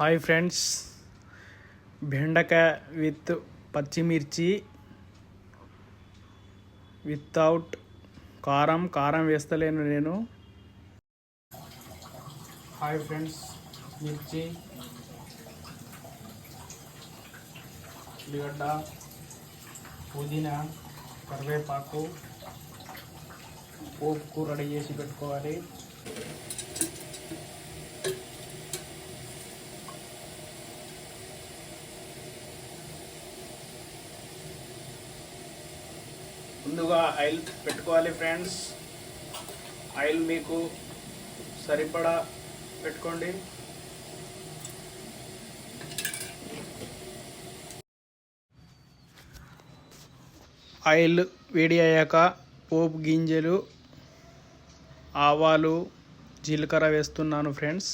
Hi friends. బెండకాయ with పచ్చిమిర్చి without కారం. కారం వేస్తలేను నేను. Hi friends. మిర్చి ఉల్లిగడ్డ పుదీనా కరివేపాకు పోపు రెడీ చేసి పెట్టుకోవాలి. ముందుగా ఆయిల్ పెట్టుకోవాలి ఫ్రెండ్స్ ఆయిల్ మీకు సరిపడా పెట్టుకోండి. ఆయిల్ వేడి అయ్యాక పోపు గింజలు ఆవాలు జీలకర్ర వేస్తున్నాను ఫ్రెండ్స్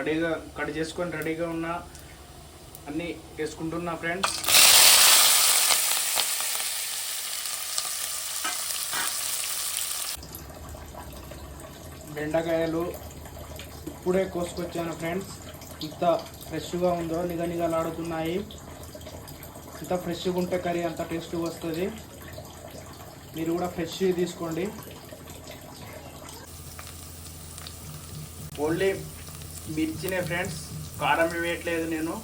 రెడీగా కట్ చేసుకొని రెడీగా ఉన్న అన్నీ వేసుకుంటున్నా ఫ్రెండ్స్. బెండకాయలు ఇప్పుడే కోసుకొచ్చాను ఫ్రెండ్స్. ఇంత ఫ్రెష్గా ఉందో నిగ నిగలాడుతున్నాయి ఇంత ఫ్రెష్గా ఉంటే కర్రీ అంత టేస్ట్గా వస్తుంది. మీరు కూడా ఫ్రెష్ తీసుకోండి. ఓన్లీ మిర్చినే ఫ్రెండ్స్ కారం వేయట్లేదు నేను.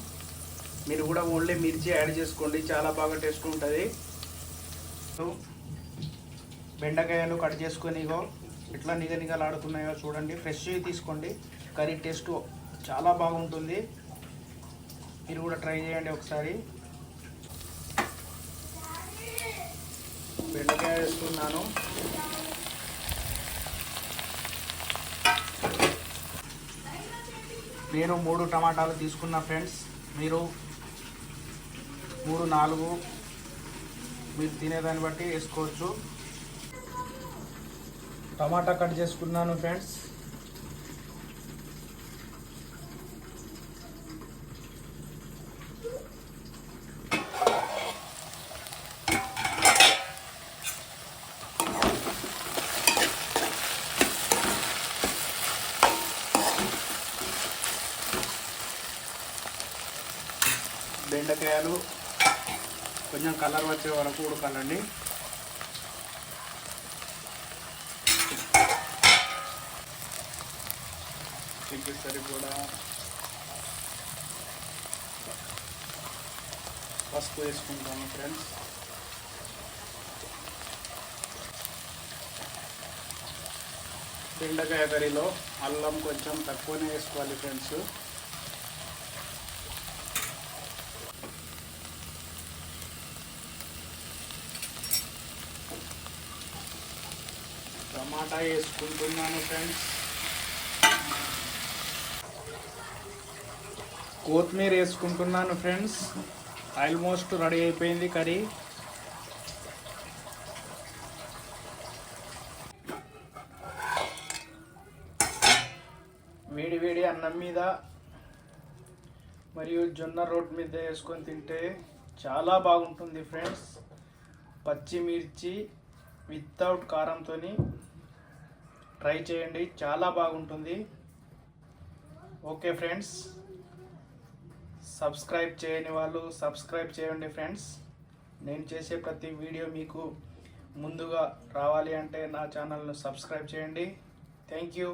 మీరు కూడా ఓన్లీ మిర్చి యాడ్ చేసుకోండి. చాలా బాగా టేస్ట్ ఉంటుంది. బెండకాయలు కట్ చేసుకొని ఇగో ఎట్లా నిగ నిగలాడుతున్నాయో చూడండి. ఫ్రెష్వి తీసుకోండి. కర్రీ టేస్ట్ చాలా బాగుంటుంది. మీరు కూడా ట్రై చేయండి ఒకసారి. బెండకాయ వేసుకున్నాను. నేను మూడు టమాటాలు తీసుకున్న ఫ్రెండ్స్ మీరు మూడు నాలుగు మీరు తినేదాన్ని బట్టి వేసుకోవచ్చు. టమాటా కట్ చేసుకున్నాను ఫ్రెండ్స్. బెండకాయలు కొంచెం కలర్ వచ్చే వరకు ఉడకాలండి. చికెన్ సరిపడా పసుపు వేసుకుంటాము ఫ్రెండ్స్. బెండకాయ కర్రీలో అల్లం కొంచెం తక్కువనే వేసుకోవాలి ఫ్రెండ్స్. టమాటా వేసుకుంటున్నాను ఫ్రెండ్స్ కొత్తిమీర వేసుకుంటున్నాను ఫ్రెండ్స్ ఆల్మోస్ట్ రెడీ అయిపోయింది కర్రీ. వేడి వేడి అన్నం మీద మరియు జొన్న రోడ్ మీద వేసుకొని తింటే చాలా బాగుంటుంది ఫ్రెండ్స్ పచ్చిమిర్చి వితౌట్ కారంతో ట్రై చేయండి. చాలా బాగుంటుంది. Okay friends. సబ్స్క్రైబ్ చేయని వాళ్ళు సబ్స్క్రైబ్ చేయండి ఫ్రెండ్స్. నేను చేసే ప్రతి వీడియో మీకు ముందుగా రావాలి అంటే నా ఛానల్ను సబ్స్క్రైబ్ చేయండి. Thank you.